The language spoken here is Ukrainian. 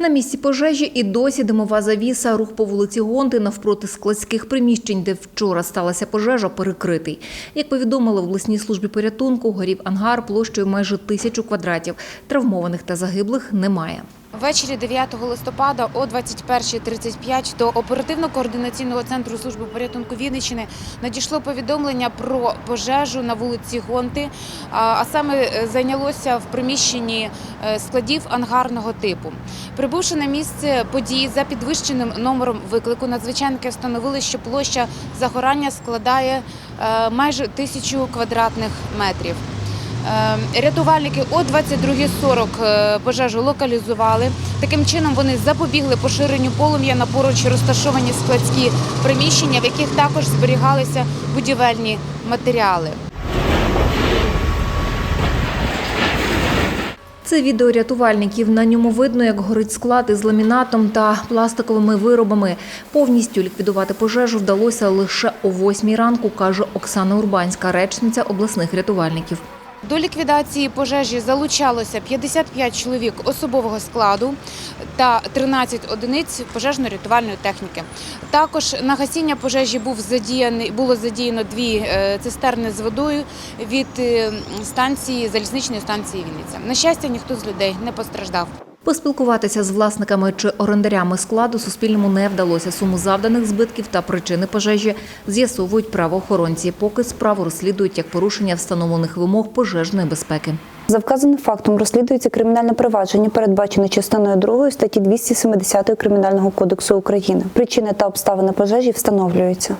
На місці пожежі і досі димова завіса. Рух по вулиці Гонти навпроти складських приміщень, де вчора сталася пожежа, перекритий. Як повідомили в обласній службі порятунку, горів ангар площею майже тисячу квадратів. Травмованих та загиблих немає. Ввечері 9 листопада о 21.35 до оперативно-координаційного центру служби порятунку Вінниччини надійшло повідомлення про пожежу на вулиці Гонти, а саме е, зайнялося в приміщенні е, складів ангарного типу. Прибувши на місце події за підвищеним номером виклику, надзвичайники встановили, що площа загорання складає е, майже тисячу квадратних метрів. Е, Рятувальники о 22.40 е, пожежу локалізували. Таким чином вони запобігли поширенню полум'я на поруч розташовані складські приміщення, в яких також зберігалися будівельні матеріали. Це відео рятувальників. На ньому видно, як горить склад із ламінатом та пластиковими виробами. Повністю ліквідувати пожежу вдалося лише о 8 ранку, каже Оксана Урбанська, речниця обласних рятувальників. До ліквідації пожежі залучалося 55 чоловік особового складу та 13 одиниць пожежно-рятувальної техніки. Також на гасіння пожежі був задіяний було задіяно дві е, цистерни з водою від е, станції залізничної станції Вінниця. На щастя, ніхто з людей не постраждав. Поспілкуватися з власниками чи орендарями складу Суспільному не вдалося. Суму завданих збитків та причини пожежі з'ясовують правоохоронці. Поки справу розслідують як порушення встановлених вимог пожежної безпеки. За вказаним фактом розслідується кримінальне провадження, передбачене частиною 2 статті 270 Кримінального кодексу України. Причини та обставини пожежі встановлюються.